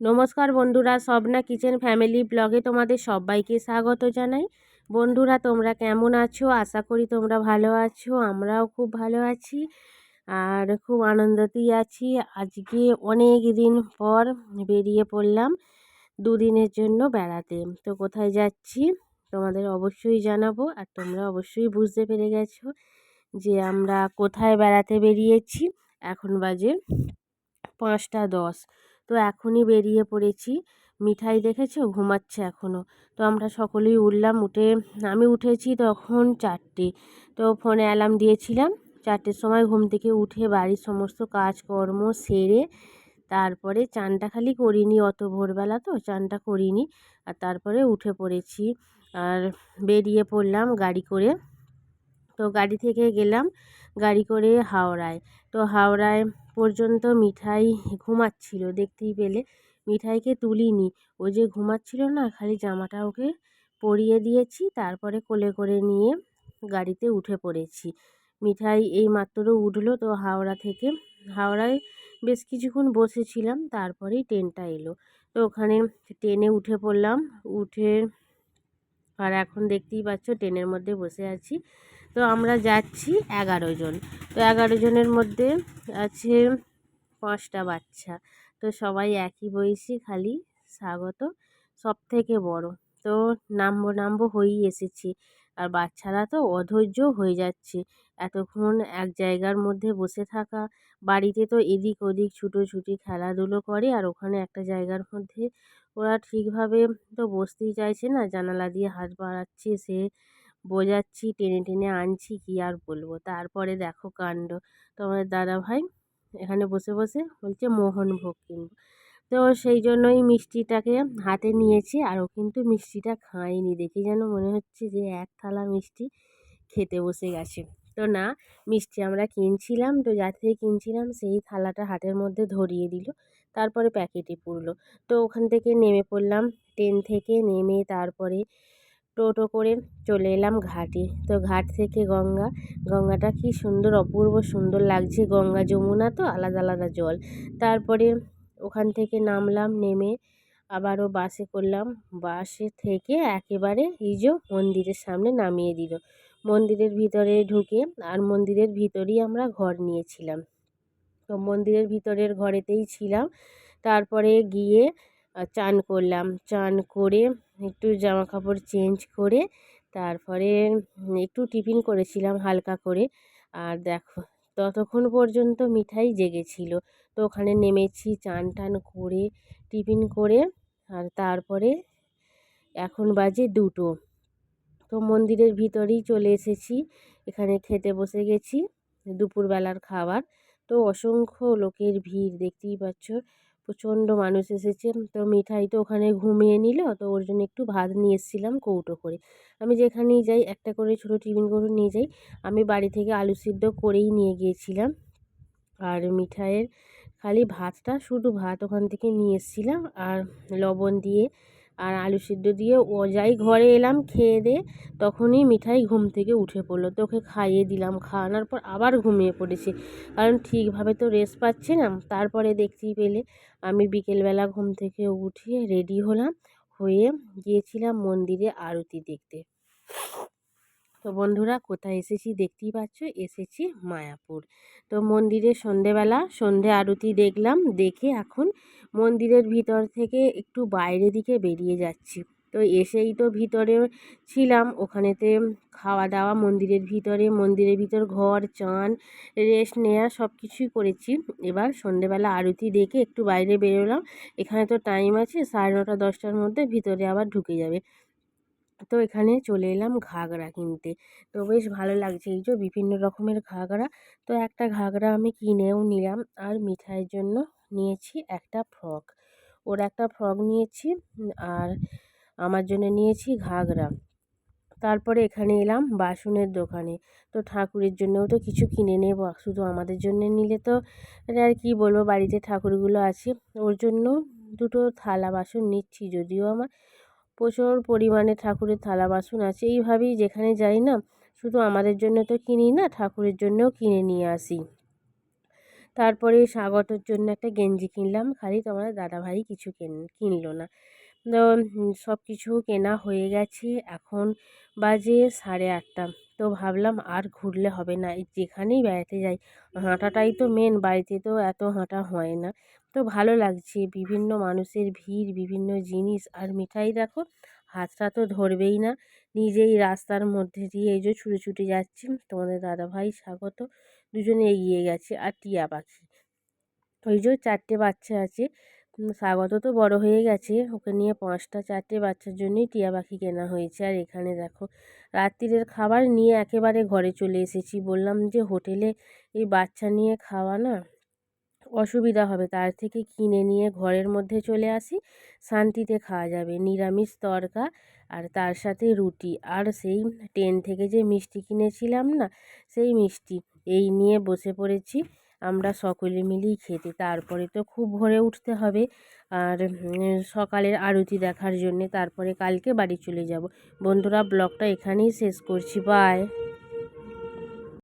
নমস্কার বন্ধুরা সবনা kitchen family ব্লগে তোমাদের সবাইকে স্বাগত জানাই। বন্ধুরা, তোমরা কেমন আছো? আশা করি তোমরা ভালো আছো, আমরাও খুব ভালো আছি আর খুব আনন্দতেই আছি। আজকে অনেক দিন পর বেরিয়ে পড়লাম দুদিনের জন্য বেড়াতে। তো কোথায় যাচ্ছি তোমাদের অবশ্যই জানাব আর তোমরা অবশ্যই বুঝতে পেরে গেছো যে আমরা কোথায় বেড়াতে বেরিয়েছি। এখন বাজে পাঁচটা দশ। তো এখনই বেরিয়ে পড়েছি। মিঠাই দেখেছ? ঘুমাচ্ছে এখনও তো আমরা সকলেই উঠলাম, উঠে, আমি উঠেছি তখন চারটে। তো ফোনে অ্যালার্ম দিয়েছিলাম, চারটের সময় ঘুম থেকে উঠে বাড়ির সমস্ত কাজকর্ম সেরে তারপরে চানটা খালি করিনি অত ভোরবেলা তো, চানটা করিনি আর তারপরে উঠে পড়েছি। আর বেরিয়ে পড়লাম গাড়ি করে। তো গাড়ি থেকে গেলাম গাড়ি করে হাওড়ায়। তো হাওড়ায় পর্যন্ত মিঠাই ঘুমাচ্ছিল, দেখতেই পেলে। মিঠাইকে তুলিনি। ও যে ঘুমাচ্ছিল না, খালি জামাটা ওকে পরিয়ে দিয়েছি, তারপরে কোলে করে নিয়ে গাড়িতে উঠে পড়েছি। মিঠাই এই মাত্র উঠল তো হাওড়া থেকে। হাওড়ায় বেশ কিছুক্ষণ বসেছিলাম, তারপরেই ট্রেনটা এলো। তো ওখানে ট্রেনে উঠে পড়লাম, উঠে আর এখন দেখতেই পাচ্ছ ট্রেনের মধ্যে বসে আছি। তো আমরা যাচ্ছি এগারো জন। তো এগারো জনের মধ্যে আছে পাঁচটা বাচ্চা। তো সবাই একই বয়সী, খালি স্বাগত। সব থেকে বড়। তো নামবো নামবো হয়েই এসেছি। আর বাচ্চারা তো অধৈর্য হয়ে যাচ্ছে। এতক্ষণ এক জায়গার মধ্যে বসে থাকা। বাড়িতে তো এদিক ওদিক ছুটোছুটি, খেলাধুলো করে। আর ওখানে একটা জায়গার মধ্যে ওরা ঠিকভাবে তো বসতেই চাইছে না। জানালা দিয়ে হাত বাড়াচ্ছে সে। বোঝাচ্ছি, টেনে টেনে আনছি, কী আর বলব? তারপরে দেখো কাণ্ড। তোমার দাদা ভাই এখানে বসে বসে বলছে মোহনভোগ কিনবো। তো সেই জন্যই মিষ্টিটাকে হাতে নিয়েছি আর ও কিন্তু মিষ্টিটা খায়নি। দেখে যেন মনে হচ্ছে যে এক থালা মিষ্টি খেতে বসে গেছে। তো না, মিষ্টি আমরা কিনছিলাম, তো যা থেকে কিনছিলাম সেই থালাটা হাতের মধ্যে ধরিয়ে দিল, তারপরে প্যাকেটে পুরলো। তো ওখান থেকে নেমে পড়লাম, ট্রেন থেকে নেমে তারপরে টোটো করে চলে এলাম ঘাটে। তো ঘাট থেকে গঙ্গা। গঙ্গাটা কি সুন্দর, অপূর্ব সুন্দর লাগছে। গঙ্গা যমুনা তো আলাদা আলাদা জল। তারপরে ওখান থেকে নামলাম, নেমে আবারও বাসে করলাম। বাসে থেকে একেবারে ইজো মন্দিরের সামনে নামিয়ে দিল। মন্দিরের ভিতরে ঢুকে আর মন্দিরের ভিতরেই আমরা ঘর নিয়েছিলাম। তো মন্দিরের ভিতরের ঘরেতেই ছিলাম। তারপরে গিয়ে চান করলাম। চান করে একটু জামা কাপড় চেঞ্জ করে তারপরে একটু টিফিন করেছিলাম হালকা করে। আর দেখো, ততক্ষণ পর্যন্ত মিঠাই জেগেছিল। তো ওখানে নেমেছি, চান টান করে, টিফিন করে, আর তারপরে এখন বাজে দুটো। তো মন্দিরের ভিতরেই চলে এসেছি। এখানে খেতে বসে গেছি, দুপুরবেলার খাবার। তো অসংখ্য লোকের ভিড়, দেখতেই পাচ্ছ। প্রচণ্ড মানুষ এসেছে। তো মিঠাই তো ওখানে ঘুমিয়ে নিল। তো ওর জন্য একটু ভাত নিয়ে এসেছিলাম কৌটো করে। আমি যেখানেই যাই একটা করে ছোটো টিফিন করে নিয়ে যাই। আমি বাড়ি থেকে আলু সিদ্ধ করেই নিয়ে গিয়েছিলাম। আর মিঠাইয়ের খালি ভাতটা, শুধু ভাত ওখান থেকে নিয়ে এসেছিলাম। আর লবণ দিয়ে আর আলু সিদ্ধ দিয়ে ও যাই ঘরে এলাম, খেয়ে দিয়ে তখনই মিঠাই ঘুম থেকে উঠে পড়ল। তো ওকে খাইয়ে দিলাম, খাওয়ানোর পর আবার ঘুমিয়ে পড়েছে। কারণ ঠিকভাবে তো রেস্ট পাচ্ছে না, তারপরে দেখতেই পেলে আমি বিকেলবেলা ঘুম থেকে উঠিয়ে রেডি হলাম, হয়ে গিয়েছিলাম মন্দিরে আরতি দেখতে। তো বন্ধুরা, কোথায় এসেছি দেখতেই পাচ্ছ? এসেছি মায়াপুর। তো মন্দিরে সন্ধেবেলা, সন্ধে আরতি দেখলাম, দেখে এখন মন্দিরের ভিতর থেকে একটু বাইরে দিকে বেরিয়ে যাচ্ছি। তো এসেই তো ভিতরে ছিলাম, ওখানেতে খাওয়া দাওয়া মন্দিরের ভিতরে, মন্দিরের ভিতর ঘর, চান, রেস্ট নেওয়া সব কিছুই করেছি। এবার সন্ধেবেলা আরতি দেখে একটু বাইরে বেরোলাম। এখানে তো টাইম আছে, সাড়ে নটা, দশটার মধ্যে ভিতরে আবার ঢুকে যাবে। তো এখানে চলে এলাম ঘাগরা কিনতে। তো বেশ ভালো লাগছে এই যে বিভিন্ন রকমের ঘাগরা। তো একটা ঘাগরা আমি কিনেও নিলাম আর মিঠাইয়ের জন্য নিয়েছি একটা ফ্রক। ওর একটা ফ্রক নিয়েছি আর আমার জন্য নিয়েছি ঘাগরা। তারপরে এখানে এলাম বাসনের দোকানে। তো ঠাকুরের জন্যও তো কিছু কিনে নেব, শুধু আমাদের জন্য নিলে তো আর কি বলব, বাড়িতে ঠাকুরগুলো আছে। ওর জন্য দুটো থালা বাসন নিচ্ছি যদিও আমার। প্রচুর পরিমাণে ঠাকুরের থালা বাসন আছে। এইভাবেই যেখানে যাই না, শুধু আমাদের জন্য তো কিনি না, ঠাকুরের জন্যও কিনে নিয়ে আসি। তারপরে স্বাগতর জন্য একটা গেঞ্জি কিনলাম। খালি তোমাদের দাদাভাই কিছু কেন, কিনলো না। তো সব কিছু কেনা হয়ে গেছে। এখন বাজে সাড়ে আটটা। তো ভাবলাম আর ঘুরলে হবে না। যেখানেই বেড়াতে যাই, হাঁটাটাই তো মেন বাড়িতে তো এত হাঁটা হয় না। তো ভালো লাগছে। বিভিন্ন মানুষের ভিড়, বিভিন্ন জিনিস। আর মিঠাই দেখো, হাতটা তো ধরবেই না। নিজেই রাস্তার মধ্যে দিয়ে এই যে ছুটে ছুটে যাচ্ছি। তোমাদের দাদাভাই স্বাগত। দুজনে এগিয়ে গেছে। আর টিয়া পাখি, ওই যে চারটে বাচ্চা আছে। স্বাগত তো বড় হয়ে গেছে। ওকে নিয়ে পাঁচটা, চারটে বাচ্চার জন্যই টিয়া পাখি কেনা হয়েছে। আর এখানে দেখো, রাত্রিরের খাবার নিয়ে একেবারে ঘরে চলে এসেছি। বললাম যে হোটেলে এই বাচ্চা নিয়ে খাওয়া না? অসুবিধা হবে। তার থেকে কিনে নিয়ে ঘরের মধ্যে চলে আসি। শান্তিতে খাওয়া যাবে। নিরামিষ তরকা আর তার সাথে রুটি। আর সেই ট্রেন থেকে যে মিষ্টি কিনেছিলাম না, সেই মিষ্টি। এই নিয়ে বসে পড়েছি। আমরা সকলে মিলেই খেতে। তারপরে তো খুব ভোরে উঠতে হবে। আর সকালের আরতি দেখার জন্যে তারপরে কালকে বাড়ি চলে যাব। বন্ধুরা, ব্লগটা এখানেই শেষ করছি। বাই।